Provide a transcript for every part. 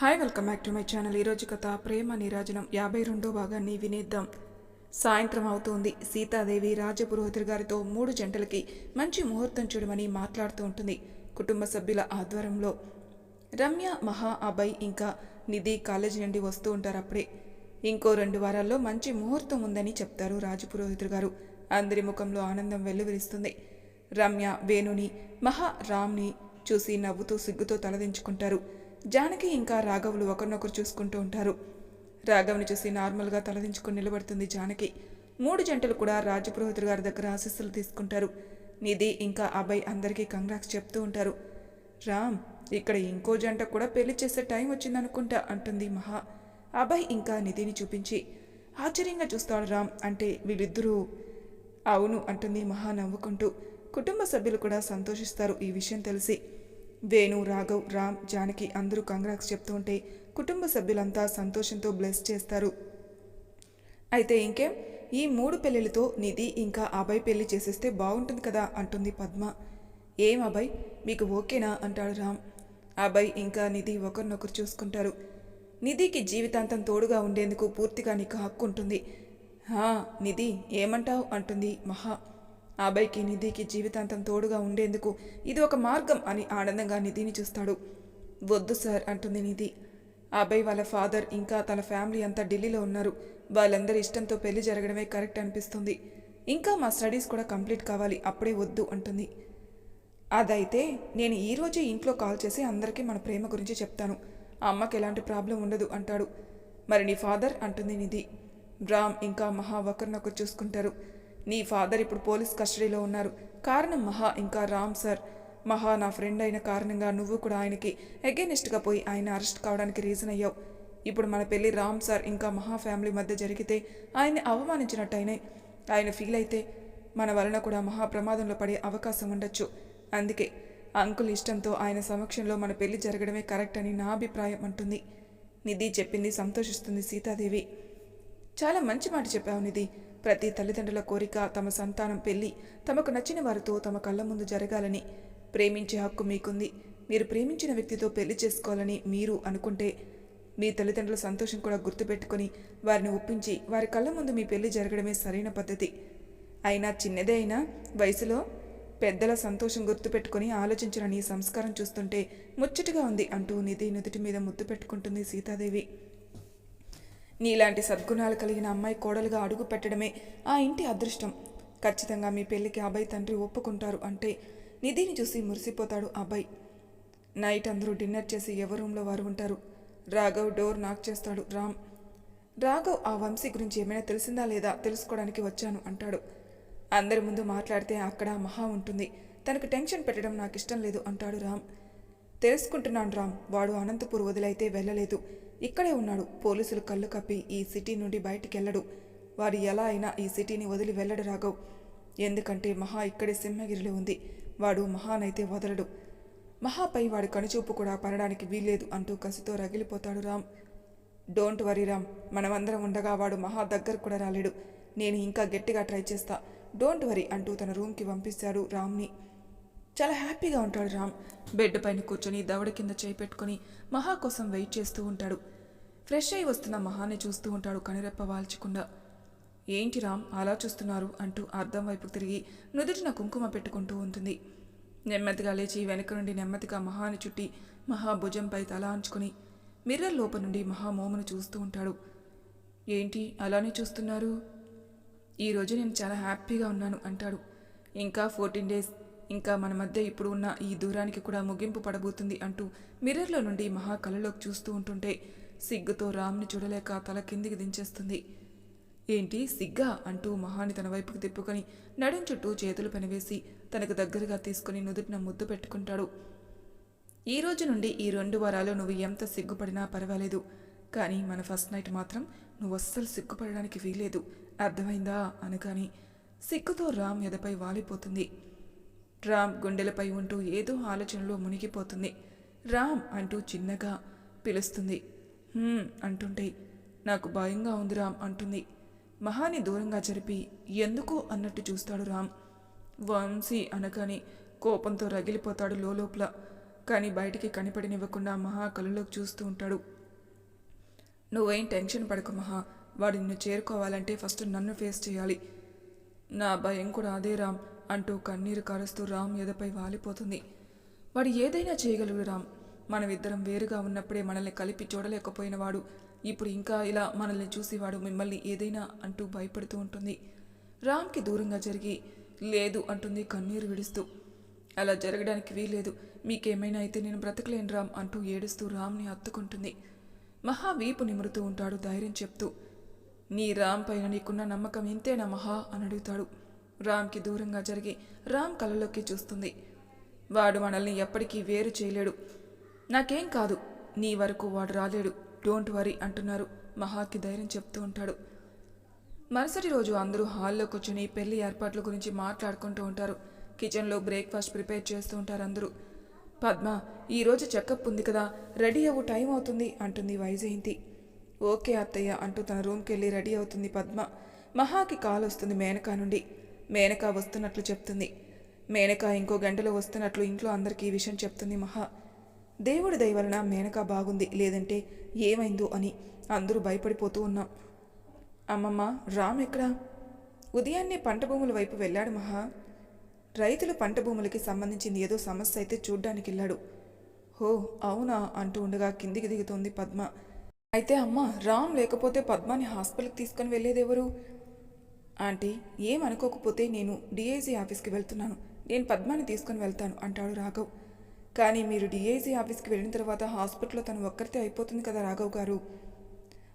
Hi welcome back to my channel. ఈరోజు కథ ప్రేమ నీరాజనం. యాభై రెండో భాగాన్ని వినేద్దాం. సాయంత్రం అవుతోంది. సీతాదేవి రాజపురోహితుడి గారితో మూడు జంటలకి మంచి ముహూర్తం చూడమని మాట్లాడుతూ ఉంటుంది కుటుంబ సభ్యుల ఆధ్వర్యంలో. రమ్య మహా అభయ్ ఇంకా నిధి కాలేజీ నుండి వస్తూ ఉంటారు అప్పుడే. ఇంకో రెండు వారాల్లో మంచి ముహూర్తం ఉందని చెప్తారు రాజపురోహితుడు గారు. అందరి ముఖంలో ఆనందం వెల్లువిరిస్తుంది రమ్య వేణుని మహా రామ్ని చూసి నవ్వుతూ సిగ్గుతో తలదించుకుంటారు. జానకి ఇంకా రాఘవులు ఒకరినొకరు చూసుకుంటూ ఉంటారు. రాఘవ్ని చూసి నార్మల్గా తలదించుకుని నిలబడుతుంది జానకి. మూడు జంటలు కూడా రాజపురోహితుడు గారి దగ్గర ఆశీస్సులు తీసుకుంటారు. నిధి ఇంకా అభయ్ అందరికీ కంగ్రాక్స్ చెప్తూ ఉంటారు. రామ్ ఇక్కడ ఇంకో జంట కూడా పెళ్ళి చేసే టైం వచ్చిందనుకుంటా అంటుంది మహా. అభయ్ ఇంకా నిధిని చూపించి ఆశ్చర్యంగా చూస్తాడు రామ్ అంటే వీళ్ళిద్దరూ అవును అంటుంది మహా నవ్వుకుంటూ. కుటుంబ సభ్యులు కూడా సంతోషిస్తారు ఈ విషయం తెలిసి. వేణు రాఘవ్ రామ్ జానకి అందరూ కంగ్రాక్స్ చెప్తుంటే కుటుంబ సభ్యులంతా సంతోషంతో బ్లెస్ చేస్తారు. అయితే ఇంకేం? ఈ మూడు పెళ్ళిళ్ళతో నిధి ఇంకా అభయ్ పెళ్ళి చేసేస్తే బాగుంటుంది కదా అంటుంది పద్మ. ఏం అభయ్? మీకు ఓకేనా? అంటాడు రామ్. అభయ్ ఇంకా నిధి ఒకరినొకరు చూసుకుంటారు. నిధికి జీవితాంతం తోడుగా ఉండేందుకు పూర్తిగా నీకు హక్కు ఉంటుంది. హా నిధి ఏమంటావు? అంటుంది మహా. అభయ్కి నిధికి జీవితాంతం తోడుగా ఉండేందుకు ఇది ఒక మార్గం అని ఆనందంగా నిధిని చూస్తాడు. వద్దు సార్ అంటుంది నిధి. అభయ్ వాళ్ళ ఫాదర్ ఇంకా తన ఫ్యామిలీ అంతా ఢిల్లీలో ఉన్నారు. వాళ్ళందరి ఇష్టంతో పెళ్ళి జరగడమే కరెక్ట్ అనిపిస్తుంది. ఇంకా మా స్టడీస్ కూడా కంప్లీట్ కావాలి అప్పుడే వద్దు అంటుంది. అదైతే నేను ఈరోజే ఇంట్లో కాల్ చేసి అందరికీ మన ప్రేమ గురించి చెప్తాను. అమ్మకి ఎలాంటి ప్రాబ్లం ఉండదు అంటాడు. మరి నీ ఫాదర్? అంటుంది నిధి. రామ్ ఇంకా మహా ఒకరినొకరు చూసుకుంటారు. నీ ఫాదర్ ఇప్పుడు పోలీస్ కస్టడీలో ఉన్నారు. కారణం మహా ఇంకా రామ్ సార్. మహా నా ఫ్రెండ్ అయిన కారణంగా నువ్వు కూడా ఆయనకి అగేనిస్ట్గా పోయి ఆయన అరెస్ట్ కావడానికి రీజన్ అయ్యావు. ఇప్పుడు మన పెళ్ళి రామ్ సార్ ఇంకా మహా ఫ్యామిలీ మధ్య జరిగితే ఆయన్ని అవమానించినట్టయినే ఆయన ఫీల్ అయితే మన వలన కూడా మహా ప్రమాదంలో పడే అవకాశం ఉండొచ్చు. అందుకే అంకుల్ ఇష్టంతో ఆయన సమక్షంలో మన పెళ్ళి జరగడమే కరెక్ట్ అని నా అభిప్రాయం అంటుంది. నిధి చెప్పింది సంతోషిస్తుంది సీతాదేవి. చాలా మంచి మాట చెప్పావు నిధి. ప్రతి తల్లిదండ్రుల కోరిక తమ సంతానం పెళ్ళి తమకు నచ్చిన వారితో తమ కళ్ళ ముందు జరగాలని ప్రేమించే హక్కు మీకుంది. మీరు ప్రేమించిన వ్యక్తితో పెళ్ళి చేసుకోవాలని మీరు అనుకుంటే మీ తల్లిదండ్రుల సంతోషం కూడా గుర్తుపెట్టుకొని వారిని ఒప్పించి వారి కళ్ళ ముందు మీ పెళ్ళి జరగడమే సరైన పద్ధతి. అయినా చిన్నదే అయినా వయసులో పెద్దల సంతోషం గుర్తుపెట్టుకొని ఆలోచించరని సంస్కారం చూస్తుంటే ముచ్చటగా ఉంది అంటూ నిధి నుదుటి మీద ముద్దు పెట్టుకుంటుంది సీతాదేవి. నీలాంటి సద్గుణాలు కలిగిన అమ్మాయి కోడలుగా అడుగు పెట్టడమే ఆ ఇంటి అదృష్టం. ఖచ్చితంగా మీ పెళ్ళికి అబ్బాయి తండ్రి ఒప్పుకుంటారు అంటే నిధిని చూసి మురిసిపోతాడు అబ్బాయి నైట్ అందరూ డిన్నర్ చేసి ఎవరి రూమ్లో వారు ఉంటారు? రాఘవ్ డోర్ నాక్ చేస్తాడు రామ్. రాఘవ్ ఆ వంశీ గురించి ఏమైనా తెలిసిందా లేదా తెలుసుకోవడానికి వచ్చాను అంటాడు. అందరి ముందు మాట్లాడితే అక్కడ మహా ఉంటుంది. తనకు టెన్షన్ పెట్టడం నాకు ఇష్టం లేదు అంటాడు రామ్. తెలుసుకుంటున్నాను రామ్. వాడు అనంతపూర్ వదిలైతే వెళ్ళలేదు. ఇక్కడే ఉన్నాడు. పోలీసులు కళ్ళు కప్పి ఈ సిటీ నుండి బయటికి వెళ్ళడు వాడు ఎలా అయినా ఈ సిటీని వదిలి వెళ్ళడు రాఘవ్. ఎందుకంటే మహా ఇక్కడే సింహగిరిలో ఉంది. వాడు మహానైతే వదలడు. మహాపై వాడి కనుచూపు కూడా పడడానికి వీల్లేదు అంటూ కసితో రగిలిపోతాడు రామ్. Don't worry Ram. మనమందరం ఉండగా వాడు మహా దగ్గర కూడా రాలేడు. నేను ఇంకా గట్టిగా ట్రై చేస్తా. డోంట్ వరీ అంటూ తన రూమ్కి పంపిస్తాడు రామ్ని. చాలా హ్యాపీగా ఉంటాడు రామ్. బెడ్ పైన కూర్చొని దవడ కింద చేయి పెట్టుకొని మహా కోసం వెయిట్ చేస్తూ ఉంటాడు. ఫ్రెష్ అయి వస్తున్న మహాని చూస్తూ ఉంటాడు కనిరెప్ప వాల్చకుండా. ఏంటి రామ్ అలా చూస్తున్నారు అంటూ అర్థం వైపు తిరిగి నుదుటిన కుంకుమ పెట్టుకుంటూ ఉంటుంది. నెమ్మదిగా లేచి వెనక నుండి నెమ్మదిగా మహాని చుట్టి మహా భుజంపై తల అంచుకుని మిర్రర్ లోప నుండి మహామోమును చూస్తూ ఉంటాడు. ఏంటి అలానే చూస్తున్నారు? ఈరోజు నేను చాలా హ్యాపీగా ఉన్నాను అంటాడు. ఇంకా ఫోర్టీన్ డేస్ ఇంకా మన మధ్య ఇప్పుడు ఉన్న ఈ దూరానికి కూడా ముగింపు పడబోతుంది అంటూ మిర్రర్లో నుండి మహా కళలోకి చూస్తూ ఉంటుంటే సిగ్గుతో రామ్ని చూడలేక తల కిందికి దించేస్తుంది. ఏంటి సిగ్గా అంటూ మహాని తన వైపుకు తిప్పుకొని నడుం చుట్టూ చేతులు పనివేసి తనకు దగ్గరగా తీసుకుని నుదుటిన ముద్దు పెట్టుకుంటాడు. ఈ రోజు నుండి ఈ రెండు వారాలు నువ్వు ఎంత సిగ్గుపడినా పర్వాలేదు. కానీ మన ఫస్ట్ నైట్ మాత్రం నువ్వు అస్సలు సిగ్గుపడడానికి వీలేదు అర్థమైందా? అనగాని సిగ్గుతో రామ్ ఎదపై వాలిపోతుంది. రామ్ గుండెలపై ఉంటూ ఏదో ఆలోచనలో మునిగిపోతుంది. రామ్ అంటూ చిన్నగా పిలుస్తుంది. అంటుంటే నాకు భయంగా ఉంది రామ్ అంటుంది. మహాని దూరంగా జరిపి ఎందుకు? అన్నట్టు చూస్తాడు రామ్. వంశీ అనగానే కోపంతో రగిలిపోతాడు లోపల కానీ బయటికి కనిపడినివ్వకుండా మహా కళ్ళలోకి చూస్తూ ఉంటాడు. నువ్వేం టెన్షన్ పడకు మహా వాడు నిన్ను చేరుకోవాలంటే ఫస్ట్ నన్ను ఫేస్ చేయాలి. నా భయం కూడా అదే రామ్. అంటూ కన్నీరు కారుస్తూ రామ్ ఎదపై వాలిపోతుంది. వాడు ఏదైనా చేయగలడు రామ్. మనమిద్దరం వేరుగా ఉన్నప్పుడే మనల్ని కలిపి చూడలేకపోయినవాడు. ఇప్పుడు ఇంకా ఇలా మనల్ని చూసి వాడు మిమ్మల్ని ఏదైనా అంటూ భయపడుతూ ఉంటుంది. రామ్కి దూరంగా జరిగి లేదు అంటుంది కన్నీరు విడుస్తూ. అలా జరగడానికి వీలేదు మీకేమైనా అయితే నేను బ్రతకలేను రామ్ అంటూ ఏడుస్తూ రామ్ని హత్తుకుంటుంది. మహా వీపు నిమురుతూ ఉంటాడు ధైర్యం చెప్తూ. నీ రామ్ పైన నీకున్న నమ్మకం ఇంతేనా మహా? అని అడుగుతాడు. రామ్కి దూరంగా జరిగి రామ్ కళ్ళలోకి చూస్తుంది. వాడు మనల్ని ఎప్పటికీ వేరు చేయలేడు. నాకేం కాదు నీ వరకు వాడు రాలేడు. డోంట్ వరీ అంటున్నారు. మహాకి ధైర్యం చెప్తూ ఉంటాడు. మరుసటి రోజు అందరూ హాల్లో కూర్చుని పెళ్ళి ఏర్పాట్ల గురించి మాట్లాడుకుంటూ ఉంటారు. కిచెన్లో బ్రేక్ఫాస్ట్ ప్రిపేర్ చేస్తూ ఉంటారు అందరూ. పద్మ ఈరోజు చెకప్ ఉంది కదా రెడీ అవ్వు టైం అవుతుంది అంటుంది వైజయంతి. ఓకే అత్తయ్య అంటూ తన రూమ్కి వెళ్ళి రెడీ అవుతుంది పద్మ. మహాకి కాల్ వస్తుంది మేనకా నుండి. మేనక వస్తున్నట్లు చెప్తుంది. మేనక ఇంకో గంటలో వస్తున్నట్లు ఇంట్లో అందరికీ ఈ విషయం చెప్తుంది మహా. దేవుడి దయవలన వలన బాగుంది లేదంటే ఏమైందో అని అందరూ భయపడిపోతూ ఉన్నాం. అమ్మమ్మ రామ్ ఎక్కడా? ఉదయాన్నే పంట భూముల వైపు వెళ్ళాడు మహా. రైతులు పంట భూములకి సంబంధించింది ఏదో సమస్య అయితే చూడ్డానికి వెళ్ళాడు హో అవునా? అంటూ ఉండగా కిందికి దిగుతోంది పద్మ. అయితే అమ్మ రామ్ లేకపోతే పద్మాని హాస్పిటల్కి తీసుకొని వెళ్ళేదెవరు? ఆంటీ ఏమనుకోకపోతే నేను డిఐజీ ఆఫీస్కి వెళ్తున్నాను. నేను పద్మాని తీసుకొని వెళ్తాను అంటాడు రాఘవ్. కానీ మీరు డిఐజీ ఆఫీస్కి వెళ్ళిన తర్వాత హాస్పిటల్లో తను ఒక్కరితే అయిపోతుంది కదా రాఘవ్ గారు.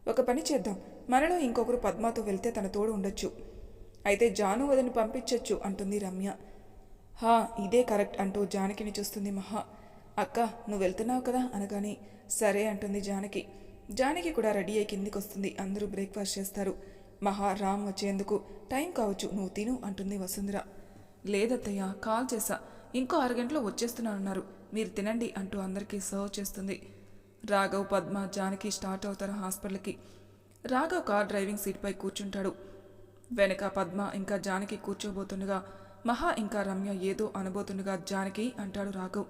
ఒక పని చేద్దాం మనలో ఇంకొకరు పద్మాతో వెళ్తే తన తోడు ఉండొచ్చు. అయితే జాను వదిని పంపించొచ్చు అంటుంది రమ్య. హా ఇదే కరెక్ట్ అంటూ జానకిని చూస్తుంది మహా. అక్క నువ్వు వెళ్తున్నావు కదా అనగానే సరే అంటుంది జానకి. జానకి కూడా రెడీ అయి కిందికి వస్తుంది అందరూ బ్రేక్ఫాస్ట్ చేస్తారు. మహా రామ్ వచ్చేందుకు టైం కావచ్చు నువ్వు తిను అంటుంది వసుంధర. లేదత్తయ్య కాల్ చేశా. ఇంకో అరగంటలో వచ్చేస్తున్నానన్నారు. మీరు తినండి అంటూ అందరికీ సర్వ్ చేస్తుంది. రాఘవ్ పద్మ జానకి స్టార్ట్ అవుతారు హాస్పిటల్కి. రాఘవ్ కార్ డ్రైవింగ్ సీట్పై కూర్చుంటాడు. వెనక పద్మ ఇంకా జానకి కూర్చోబోతుండగా మహా ఇంకా రమ్య ఏదో అనబోతుండగా జానకి అంటాడు రాఘవ్.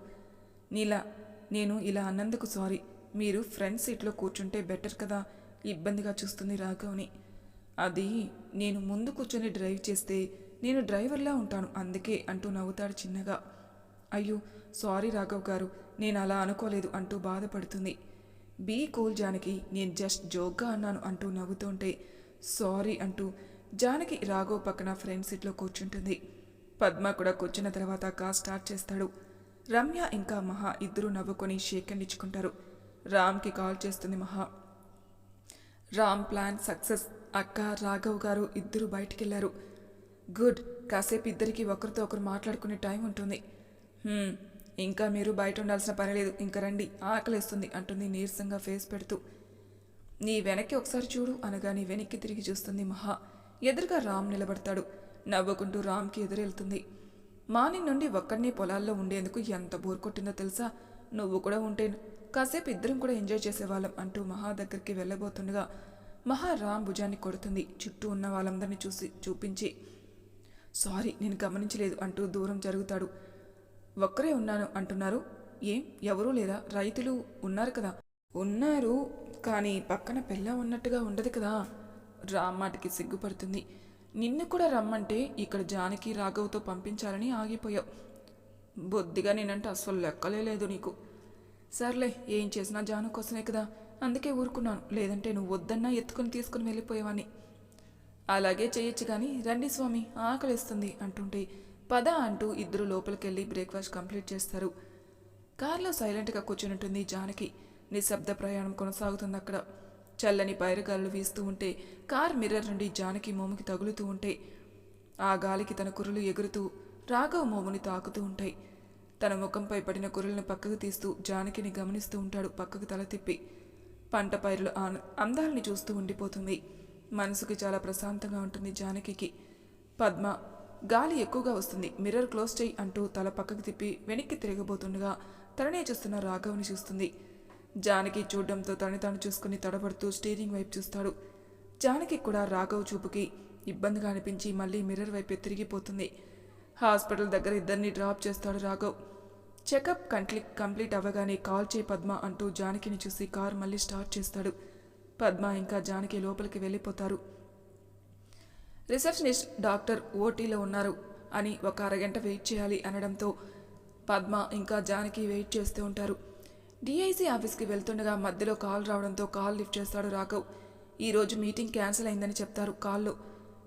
నీలా నేను ఇలా అన్నందుకు సారీ. మీరు ఫ్రంట్ సీట్లో కూర్చుంటే బెటర్ కదా? ఇబ్బందిగా చూస్తుంది రాఘవ్ని. అది నేను ముందు కూర్చొని డ్రైవ్ చేస్తే నేను డ్రైవర్లా ఉంటాను అందుకే అంటూ నవ్వుతాడు చిన్నగా. అయ్యో సారీ రాఘవ్ గారు నేను అలా అనుకోలేదు అంటూ బాధపడుతుంది. బీ కూల్ జానకి నేను జస్ట్ జోక్గా అన్నాను అంటూ నవ్వుతుంటే సారీ అంటూ జానకి రాఘవ్ పక్కన ఫ్రంట్ సీట్లో కూర్చుంటుంది. పద్మ కూడా కూర్చున్న తర్వాత కార్ స్టార్ట్ చేస్తాడు. రమ్య ఇంకా మహా ఇద్దరు నవ్వుకొని షేక్ ఇచ్చుకుంటారు. రామ్కి కాల్ చేస్తుంది మహా. రామ్ ప్లాన్ సక్సెస్ అక్క రాఘవ్ గారు ఇద్దరు బయటికెళ్ళారు. గుడ్ కాసేపు ఇద్దరికి ఒకరితో ఒకరు మాట్లాడుకునే టైం ఉంటుంది. ఇంకా మీరు బయట ఉండాల్సిన పని లేదు. ఇంక రండి ఆకలిస్తుంది అంటుంది నీరసంగా ఫేస్ పెడుతూ. నీ వెనక్కి ఒకసారి చూడు అనగానే వెనక్కి తిరిగి చూస్తుంది మహా. ఎదురుగా రామ్ నిలబడతాడు. నవ్వుకుంటూ రామ్కి ఎదురెళ్తుంది. మార్నింగ్ నుండి ఒక్కడినే పొలాల్లో ఉండేందుకు ఎంత బోర్ కొట్టిందో తెలుసా? నువ్వు కూడా ఉంటే కాసేపు ఇద్దరం కూడా ఎంజాయ్ చేసేవాళ్ళం అంటూ మహా దగ్గరికి వెళ్ళబోతుండగా మహా రామ్ భుజాన్ని కొడుతుంది. చుట్టూ ఉన్న వాళ్ళందరినీ చూసి చూపించి సారీ నేను గమనించలేదు అంటూ దూరం జరుగుతాడు. ఒక్కరే ఉన్నాను అంటున్నారు. ఏం? ఎవరూ లేదా రైతులు ఉన్నారు కదా? ఉన్నారు కానీ పక్కన పిల్ల ఉన్నట్టుగా ఉండదు కదా. రామ్మాటికి సిగ్గుపడుతుంది. నిన్ను కూడా రమ్మంటే ఇక్కడ జానకి రాఘవ్తో పంపించాలని ఆగిపోయావు. బొద్దిగా నేనంటే అసలు లెక్కలే లేదు నీకు. సర్లే ఏం చేసినా జాను కోసమే కదా. అందుకే ఊరుకున్నాను. లేదంటే నువ్వు వద్దన్నా ఎత్తుకుని తీసుకుని వెళ్ళిపోయేవాని అలాగే చేయొచ్చు కానీ రండి స్వామి ఆకలిస్తుంది అంటుంటే పద అంటూ ఇద్దరు లోపలికెళ్ళి బ్రేక్ఫాస్ట్ కంప్లీట్ చేస్తారు. కారులో సైలెంట్గా కూర్చుంటుంది జానకి. నిశ్శబ్ద ప్రయాణం కొనసాగుతుంది అక్కడ చల్లని పైరగాలు వీస్తూ ఉంటే కార్ మిర్రర్ నుండి జానకి మోముకి తగులుతూ ఉంటే ఆ గాలికి తన కురులు ఎగురుతూ రాఘవ్ మోముని తాకుతూ ఉంటాయి. తన ముఖంపై పడిన కురులను పక్కకు తీస్తూ జానకిని గమనిస్తూ ఉంటాడు పక్కకు తల తిప్పి. పంట పైరుల అందాలని చూస్తూ ఉండిపోతుంది. మనసుకి చాలా ప్రశాంతంగా ఉంటుంది జానకికి. పద్మ గాలి ఎక్కువగా వస్తుంది. మిర్రర్ క్లోజ్ చేయి అంటూ తల పక్కకు తిప్పి వెనక్కి తిరగబోతుండగా తననే చూస్తున్న రాఘవ్ని చూస్తుంది. జానకి చూడడంతో తనని తాను చూసుకుని తడబడుతూ స్టీరింగ్ వైపు చూస్తాడు. జానకి కూడా రాఘవ్ చూపుకి ఇబ్బందిగా అనిపించి మళ్ళీ మిర్రర్ వైపు తిరిగిపోతుంది. హాస్పిటల్ దగ్గర ఇద్దరిని డ్రాప్ చేస్తాడు రాఘవ్. చెకప్ కంక్లిక్ కంప్లీట్ అవ్వగానే కాల్ చేయి పద్మ అంటూ జానకిని చూసి కార్ మళ్ళీ స్టార్ట్ చేస్తాడు. పద్మ ఇంకా జానకి లోపలికి వెళ్ళిపోతారు. రిసెప్షనిస్ట్ డాక్టర్ ఓటీలో ఉన్నారు అని ఒక అరగంట వెయిట్ చేయాలి అనడంతో పద్మ ఇంకా జానకి వెయిట్ చేస్తూ ఉంటారు. డిఐసీ ఆఫీస్కి వెళ్తుండగా మధ్యలో కాల్ రావడంతో కాల్ లిఫ్ట్ చేస్తాడు రాఘవ్. ఈరోజు మీటింగ్ క్యాన్సిల్ అయిందని చెప్తారు కాల్లో.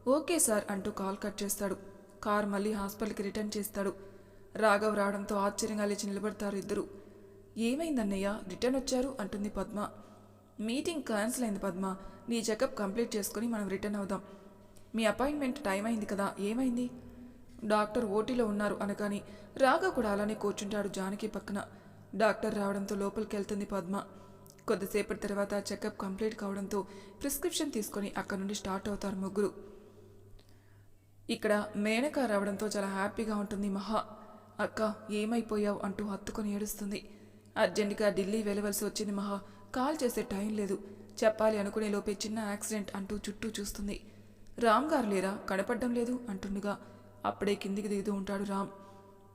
ఓకే సార్ అంటూ కాల్ కట్ చేస్తాడు. కార్ మళ్ళీ హాస్పిటల్కి రిటర్న్ చేస్తాడు. రాఘవ్ రావడంతో ఆశ్చర్యంగా లేచి నిలబడతారు ఇద్దరు. ఏమైందన్నయ్య? రిటర్న్ వచ్చారు అంటుంది పద్మ. మీటింగ్ క్యాన్సిల్ అయింది పద్మ. నీ చెకప్ కంప్లీట్ చేసుకుని మనం రిటర్న్ అవుదాం. మీ అపాయింట్మెంట్ టైం అయింది కదా ఏమైంది? డాక్టర్ ఓటీలో ఉన్నారు అనగాని రాఘవ్ కూడా అలానే కూర్చుంటాడు జానకి పక్కన. డాక్టర్ రావడంతో లోపలికి వెళ్తుంది పద్మ. కొద్దిసేపటి తర్వాత చెకప్ కంప్లీట్ కావడంతో ప్రిస్క్రిప్షన్ తీసుకొని అక్కడ నుండి స్టార్ట్ అవుతారు ముగ్గురు. ఇక్కడ మేనక రావడంతో చాలా హ్యాపీగా ఉంటుంది మహా. అక్క ఏమైపోయావు అంటూ హత్తుకొని ఏడుస్తుంది. అర్జెంటుగా ఢిల్లీ వెళ్ళవలసి వచ్చింది మహా. కాల్ చేసే టైం లేదు. చెప్పాలి అనుకునే లోపే చిన్న యాక్సిడెంట్ అంటూ చుట్టూ చూస్తుంది. రామ్ గారు లేరా? కనపడడం లేదు అంటుండగా. అప్పుడే కిందికి దిగుతూ ఉంటాడు రామ్.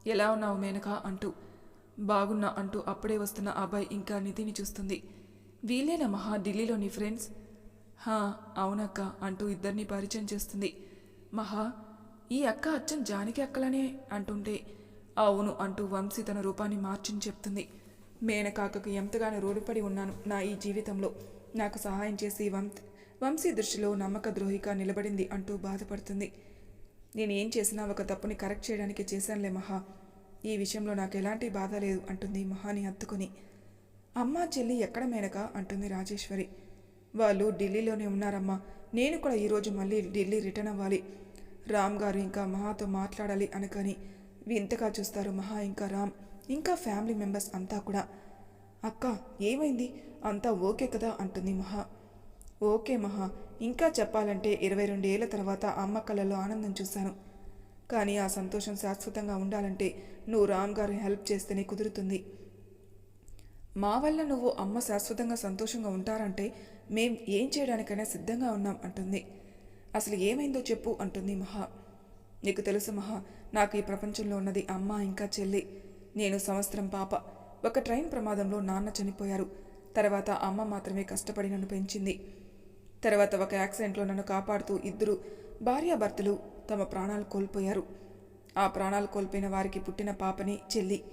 ఎలా ఉన్నావు మేనక? అంటూ. బాగున్నా అంటూ అప్పుడే వస్తున్న అబ్బాయి ఇంకా నిధిని చూస్తుంది. వీలేనా మహా? ఢిల్లీలోని ఫ్రెండ్స్? హా అవునక్క అంటూ ఇద్దరిని పరిచయం చేస్తుంది. మహా ఈ అక్క అచ్చం జానకి అక్కలనే అంటుంటే అవును అంటూ వంశీ తన రూపాన్ని మార్చిని చెప్తుంది. మేనకాకకు ఎంతగానో రోడ్డుపడి ఉన్నాను నా ఈ జీవితంలో. నాకు సహాయం చేసి వంశ వంశీ దృష్టిలో నమ్మక ద్రోహిగా నిలబడింది అంటూ బాధపడుతుంది. నేనేం చేసినా ఒక తప్పుని కరెక్ట్ చేయడానికి చేశానులే మహా. ఈ విషయంలో నాకు ఎలాంటి బాధ లేదు అంటుంది మహాని హత్తుకుని. అమ్మా చెల్లి ఎక్కడ మేనక? అంటుంది రాజేశ్వరి. వాళ్ళు ఢిల్లీలోనే ఉన్నారమ్మా. నేను కూడా ఈరోజు మళ్ళీ ఢిల్లీ రిటర్న్ అవ్వాలి. రామ్ గారు ఇంకా మహాతో మాట్లాడాలి అనకని వింతగా చూస్తారు మహా ఇంకా రామ్. ఇంకా ఫ్యామిలీ మెంబర్స్ అంతా కూడా. అక్క ఏమైంది? అంతా ఓకే కదా? అంటుంది మహా. ఓకే మహా. ఇంకా చెప్పాలంటే ఇరవై రెండేళ్ళ తర్వాత అమ్మ కళ్ళలో ఆనందం చూశాను. కానీ ఆ సంతోషం శాశ్వతంగా ఉండాలంటే నువ్వు రామ్ గారు హెల్ప్ చేస్తేనే కుదురుతుంది. మా వల్ల నువ్వు అమ్మ శాశ్వతంగా సంతోషంగా ఉంటారంటే మేం ఏం చేయడానికైనా సిద్ధంగా ఉన్నాం అంటుంది. అసలు ఏమైందో చెప్పు అంటుంది మహా. నీకు తెలుసు మహా నాకు ఈ ప్రపంచంలో ఉన్నది అమ్మ ఇంకా చెల్లి. నేను సంవత్సరం పాప. ఒక ట్రైన్ ప్రమాదంలో నాన్న చనిపోయారు. తర్వాత అమ్మ మాత్రమే కష్టపడి నన్ను పెంచింది. తర్వాత ఒక యాక్సిడెంట్లో నన్ను కాపాడుతూ ఇద్దరు భార్యాభర్తలు తమ ప్రాణాలు కోల్పోయారు. ఆ ప్రాణాలు కోల్పోయిన వారికి పుట్టిన పాపని చెల్లి.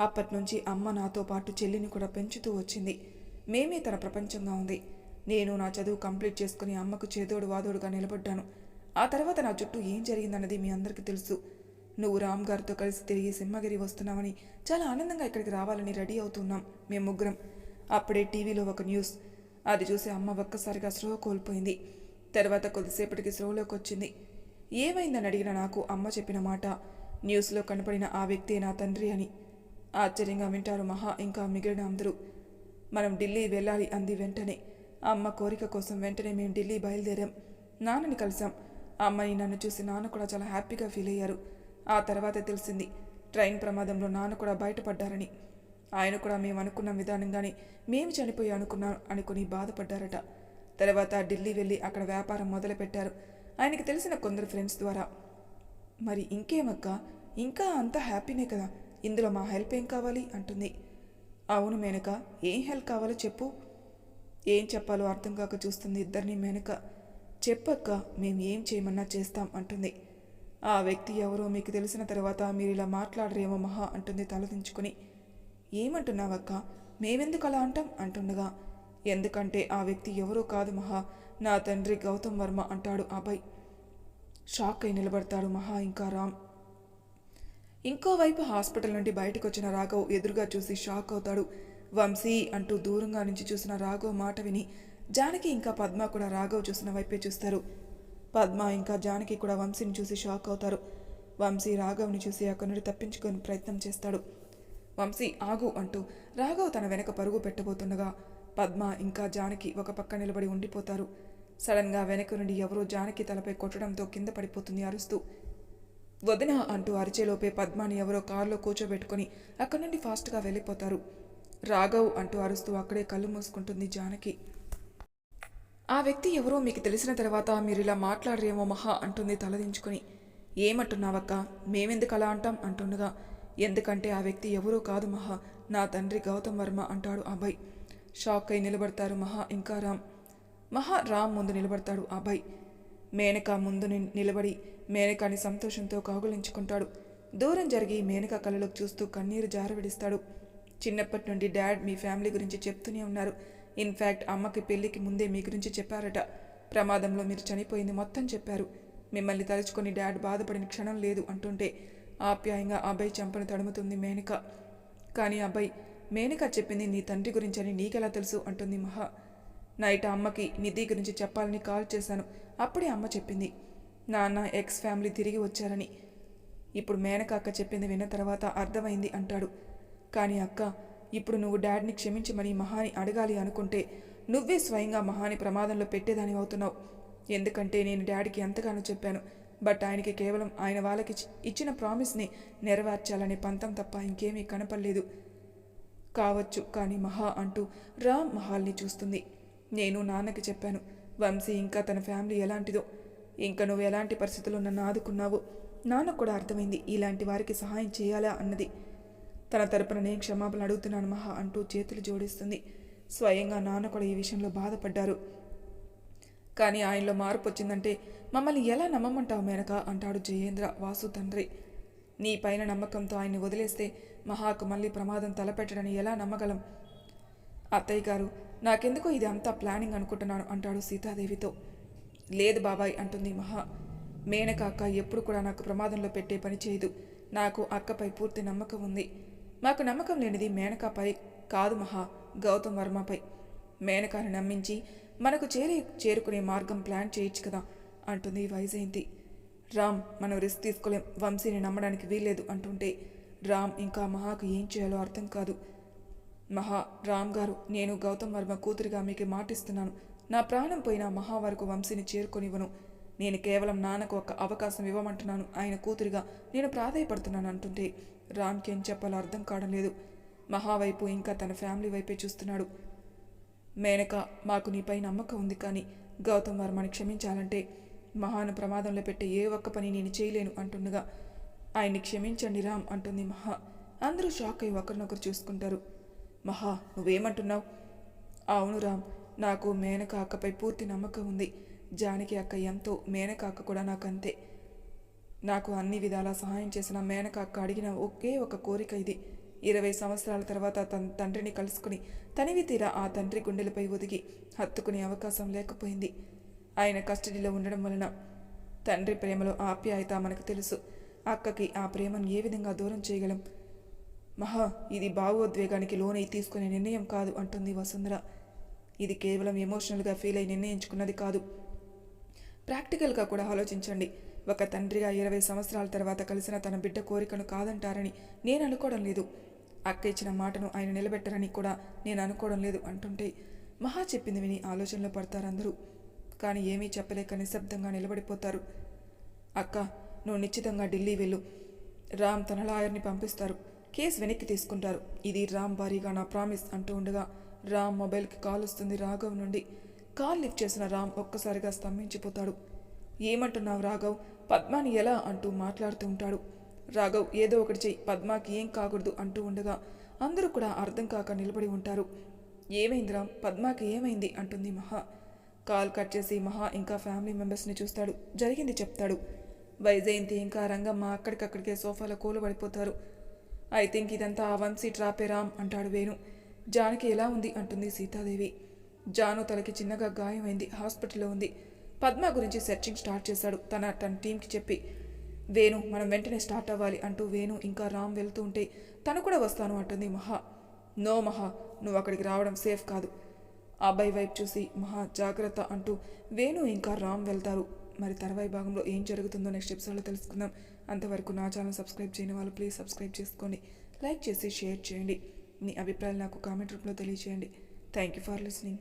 అప్పటి నుంచి అమ్మ నాతో పాటు చెల్లిని కూడా పెంచుతూ వచ్చింది. మేమే తన ప్రపంచంగా ఉంది. నేను నా చదువు కంప్లీట్ చేసుకుని అమ్మకు చేదోడు వాదోడుగా నిలబడ్డాను. ఆ తర్వాత నా చుట్టూ ఏం జరిగిందన్నది మీ అందరికీ తెలుసు. నువ్వు రామ్ గారితో కలిసి తిరిగి సింహగిరి వస్తున్నావని చాలా ఆనందంగా ఇక్కడికి రావాలని రెడీ అవుతున్నాం మేము ముగ్గురం. అప్పుడే టీవీలో ఒక న్యూస్. అది చూసి అమ్మ ఒక్కసారిగా స్లో కోల్పోయింది. తర్వాత కొద్దిసేపటికి స్లోలోకి వచ్చింది. ఏమైందని అడిగిన నాకు అమ్మ చెప్పిన మాట. న్యూస్లో కనపడిన ఆ వ్యక్తి నా తండ్రి అని. ఆశ్చర్యంగా వింటారు మహా ఇంకా మిగిలిన అందరూ. మనం ఢిల్లీ వెళ్ళాలి అంది వెంటనే. అమ్మ కోరిక కోసం వెంటనే మేము ఢిల్లీ బయలుదేరాం. నాన్నని కలిసాం. అమ్మని నన్ను చూసి నాన్న కూడా చాలా హ్యాపీగా ఫీల్ అయ్యారు. ఆ తర్వాత తెలిసింది. ట్రైన్ ప్రమాదంలో నాన్న కూడా బయటపడ్డారని. ఆయన కూడా మేము అనుకున్న విధానంగానే మేము చనిపోయి అనుకున్నాం అనుకుని బాధపడ్డారట. తర్వాత ఢిల్లీ వెళ్ళి అక్కడ వ్యాపారం మొదలుపెట్టారు. ఆయనకి తెలిసిన కొందరు ఫ్రెండ్స్ ద్వారా. మరి ఇంకేమక్క? ఇంకా అంతా హ్యాపీనే కదా. ఇందులో మా హెల్ప్ ఏం కావాలి? అంటుంది. అవును మేనక ఏం హెల్ప్ కావాలో చెప్పు. ఏం చెప్పాలో అర్థం కాక చూస్తుంది ఇద్దరిని మేనక. చెప్పక్క మేము ఏం చేయమన్నా చేస్తాం అంటుంది. ఆ వ్యక్తి ఎవరో మీకు తెలిసిన తర్వాత మీరు ఇలా మాట్లాడరేమో మహా అంటుంది తలదించుకుని. ఏమంటున్నావక్క? మేమెందుకు అలా అంటాం? అంటుండగా. ఎందుకంటే ఆ వ్యక్తి ఎవరో కాదు మహా. నా తండ్రి గౌతమ్ వర్మ అంటాడు అభయ్. షాక్ అయి నిలబడతాడు మహా ఇంకా రామ్. ఇంకోవైపు హాస్పిటల్ నుండి బయటకు వచ్చిన రాఘవ్ ఎదురుగా చూసి షాక్ అవుతాడు. వంశీ అంటూ దూరంగా నుంచి చూసిన రాఘవ్ మాట విని జానకి ఇంకా పద్మ కూడా రాఘవ్ చూసిన వైపే చూస్తారు. పద్మ ఇంకా జానకి కూడా వంశీని చూసి షాక్ అవుతారు. వంశీ రాఘవ్ని చూసి అక్కడి నుండి తప్పించుకొని ప్రయత్నం చేస్తాడు. వంశీ ఆగు అంటూ రాఘవ్ తన వెనక పరుగు పెట్టబోతుండగా పద్మ ఇంకా జానకి ఒక పక్క నిలబడి ఉండిపోతారు. సడన్గా వెనక నుండి ఎవరో జానకి తలపై కొట్టడంతో కింద పడిపోతుంది అరుస్తూ. వదిన అంటూ అరిచేలోపే పద్మాని ఎవరో కారులో కూర్చోబెట్టుకొని అక్కడి నుండి ఫాస్ట్గా వెళ్ళిపోతారు. రాఘవ్ అంటూ అరుస్తూ అక్కడే కళ్ళు మూసుకుంటుంది జానకి. ఆ వ్యక్తి ఎవరో మీకు తెలిసిన తర్వాత మీరు ఇలా మాట్లాడరేమో మహా అంటుంది తలదించుకుని. ఏమంటున్నావక్క? మేమెందుకు అలా అంటాం? అంటుండగా. ఎందుకంటే ఆ వ్యక్తి ఎవరో కాదు మహా. నా తండ్రి గౌతమ్ వర్మ అంటాడు అబ్బాయి షాక్ అయి నిలబడతారు మహా ఇంకా రామ్. మహా రామ్ ముందు నిలబడతాడు అబ్బాయి మేనక ముందు నిలబడి మేనకాని సంతోషంతో కాగులించుకుంటాడు. దూరం జరిగి మేనక కళ్ళలోకి చూస్తూ కన్నీరు జారవిడిస్తాడు. చిన్నప్పటి నుండి డాడ్ మీ ఫ్యామిలీ గురించి చెప్తూనే ఉన్నారు. ఇన్ఫ్యాక్ట్ అమ్మకి పెళ్ళికి ముందే మీ గురించి చెప్పారట. ప్రమాదంలో మీరు చనిపోయింది మొత్తం చెప్పారు. మిమ్మల్ని తలుచుకొని డాడ్ బాధపడిన క్షణం లేదు అంటుంటే ఆప్యాయంగా అబ్బాయి చంపను తడుముతుంది మేనక. కానీ అబ్బాయి మేనక చెప్పింది నీ తండ్రి గురించి అని నీకెలా తెలుసు? అంటుంది మహా. నైట్ అమ్మకి నిధి గురించి చెప్పాలని కాల్ చేశాను. అప్పుడే అమ్మ చెప్పింది నాన్న ఎక్స్ ఫ్యామిలీ తిరిగి వచ్చారని. ఇప్పుడు మేనక అక్క చెప్పింది విన్న తర్వాత అర్థమైంది అంటాడు. కానీ అక్క ఇప్పుడు నువ్వు డాడ్ని క్షమించమని మహాని అడగాలి అనుకుంటే నువ్వే స్వయంగా మహాని ప్రమాదంలో పెట్టేదాని అవుతున్నావు. ఎందుకంటే నేను డాడీకి ఎంతగానో చెప్పాను. బట్ ఆయనకి కేవలం ఆయన వాళ్ళకి ఇచ్చిన ప్రామిస్ని నెరవేర్చాలనే పంతం తప్ప ఇంకేమీ కనపడలేదు. కావచ్చు కానీ మహా అంటూ రామ్ మహాల్ని చూస్తుంది. నేను నాన్నకి చెప్పాను వంశీ ఇంకా తన ఫ్యామిలీ ఎలాంటిదో? ఇంకా నువ్వు ఎలాంటి పరిస్థితుల్లో నన్ను ఆదుకున్నావో? నాన్న కూడా అర్థమైంది ఇలాంటి వారికి సహాయం చేయాలా అన్నది. తన తరపున నేను క్షమాపణ అడుగుతున్నాను మహా అంటూ చేతులు జోడిస్తుంది. స్వయంగా నాన్న కూడా ఈ విషయంలో బాధపడ్డారు. కానీ ఆయనలో మార్పు వచ్చిందంటే మమ్మల్ని ఎలా నమ్మమంటావు మేనక అంటాడు జయేంద్ర వాసు తండ్రి. నీ పైన నమ్మకంతో ఆయన్ని వదిలేస్తే మహాకు మళ్ళీ ప్రమాదం తలపెట్టడని ఎలా నమ్మగలం? అత్తయ్య గారు నాకెందుకో ఇది అంతా ప్లానింగ్ అనుకుంటున్నాను అంటాడు సీతాదేవితో. లేదు బాబాయ్ అంటుంది మహా. మేనక అక్క ఎప్పుడు కూడా నాకు ప్రమాదంలో పెట్టే పని చేయదు. నాకు అక్కపై పూర్తి నమ్మకం ఉంది. మాకు నమ్మకం లేనిది మేనకాపై కాదు మహా గౌతమ్ వర్మపై. మేనకాని నమ్మించి మనకు చేరే చేరుకునే మార్గం ప్లాన్ చేయొచ్చు కదా అంటుంది వైజయంతి. రామ్ మనం రిస్క్ తీసుకోలేం. వంశీని నమ్మడానికి వీల్లేదు అంటుంటే రామ్ ఇంకా మహాకు ఏం చేయాలో అర్థం కాదు. మహా రామ్ గారు నేను గౌతమ్ వర్మ కూతురిగా మీకు మాటిస్తున్నాను. నా ప్రాణం పోయిన మహా వరకు వంశీని చేరుకొనివ్వను. నేను కేవలం నాన్నకు ఒక అవకాశం ఇవ్వమంటున్నాను. ఆయన కూతురిగా నేను ప్రాధాయపడుతున్నాను అంటుంటే రామ్కి ఏం చెప్పాలో అర్థం కావడం లేదు. మహా వైపు ఇంకా తన ఫ్యామిలీ వైపే చూస్తున్నాడు. మేనక మాకు నీపై నమ్మకం ఉంది కానీ గౌతమ్ వర్మని క్షమించాలంటే మహాను ప్రమాదంలో పెట్టే ఏ ఒక్క పని నేను చేయలేను అంటుండగా ఆయన్ని క్షమించండి రామ్ అంటుంది మహా. అందరూ షాక్ అయి ఒకరినొకరు చూసుకుంటారు. మహా నువ్వేమంటున్నావు? అవును రామ్ నాకు మేనక అక్కపై పూర్తి నమ్మకం ఉంది. జానకి అక్క ఎంతో మేనక అక్క కూడా నాకు అంతే నాకు అన్ని విధాలా సహాయం చేసిన మేనక అక్క అడిగిన ఒకే ఒక కోరిక ఇది. ఇరవై సంవత్సరాల తర్వాత తన తండ్రిని కలుసుకుని తనివి తీరా ఆ తండ్రి గుండెలపై ఒదిగి హత్తుకునే అవకాశం లేకపోయింది. ఆయన కస్టడీలో ఉండడం వలన తండ్రి ప్రేమలో ఆప్యాయత మనకు తెలుసు. అక్కకి ఆ ప్రేమను ఏ విధంగా దూరం చేయగలం? మహా ఇది భావోద్వేగానికి లోనై తీసుకునే నిర్ణయం కాదు అంటుంది వసుంధర. ఇది కేవలం ఎమోషనల్గా ఫీల్ అయి నిర్ణయించుకున్నది కాదు. ప్రాక్టికల్గా కూడా ఆలోచించండి. ఒక తండ్రిగా ఇరవై సంవత్సరాల తర్వాత కలిసిన తన బిడ్డ కోరికను కాదంటారని నేను అనుకోవడం లేదు. అక్క ఇచ్చిన మాటను ఆయన నిలబెట్టరని కూడా నేను అనుకోవడం లేదు అంటుంటే మహా చెప్పింది విని ఆలోచనలో పడతారు అందరూ. కానీ ఏమీ చెప్పలేక నిశ్శబ్దంగా నిలబడిపోతారు. అక్క నువ్వు నిశ్చితంగా ఢిల్లీ వెళ్ళు. రామ్ తన లాయర్ని పంపిస్తారు. కేసు వెనక్కి తీసుకుంటారు. ఇది రామ్ భారీగా నా ప్రామిస్ అంటూ ఉండగా రామ్ మొబైల్కి కాల్ వస్తుంది రాఘవ్ నుండి. కాల్ లిఫ్ట్ చేసిన రామ్ ఒక్కసారిగా స్తంభించిపోతాడు. ఏమంటున్నావు రాఘవ్? పద్మాని ఎలా అంటూ మాట్లాడుతూ ఉంటాడు. రాఘవ్ ఏదో ఒకటి చెయ్యి. పద్మాకి ఏం కాకూడదు అంటూ ఉండగా అందరూ కూడా అర్థం కాక నిలబడి ఉంటారు. ఏమైంది రామ్? పద్మాకి ఏమైంది? అంటుంది మహా. కాల్ కట్ చేసి మహా ఇంకా ఫ్యామిలీ మెంబర్స్ని చూస్తాడు. జరిగింది చెప్తాడు. వైజయంతి ఇంకా రంగమ్మ అక్కడికక్కడికే సోఫాలో కూలబడిపోతారు. ఐ థింక్ ఇదంతా ఆ వంశీ ట్రాపే రామ్ అంటాడు వేణు. జానకి ఎలా ఉంది? అంటుంది సీతాదేవి. జాను తలకి చిన్నగా గాయమైంది. హాస్పిటల్లో ఉంది. పద్మ గురించి సెర్చింగ్ స్టార్ట్ చేశాడు. తన తన టీంకి చెప్పి వేణు మనం వెంటనే స్టార్ట్ అవ్వాలి అంటూ వేణు ఇంకా రామ్ వెళ్తూ ఉంటే తను కూడా వస్తాను అంటుంది మహా. నో మహా నువ్వు అక్కడికి రావడం సేఫ్ కాదు. అబ్బాయి వైపు చూసి మహా జాగ్రత్త అంటూ వేణు ఇంకా రామ్ వెళ్తారు. మరి తర్వాయి భాగంలో ఏం జరుగుతుందో నెక్స్ట్ ఎపిసోడ్లో తెలుసుకుందాం. అంతవరకు నా ఛానల్ సబ్స్క్రైబ్ చేయని వాళ్ళు ప్లీజ్ సబ్స్క్రైబ్ చేసుకోండి. లైక్ చేసి షేర్ చేయండి. మీ అభిప్రాయాలు నాకు కామెంట్ రూపంలో తెలియజేయండి థ్యాంక్ యూ ఫర్ లిసనింగ్.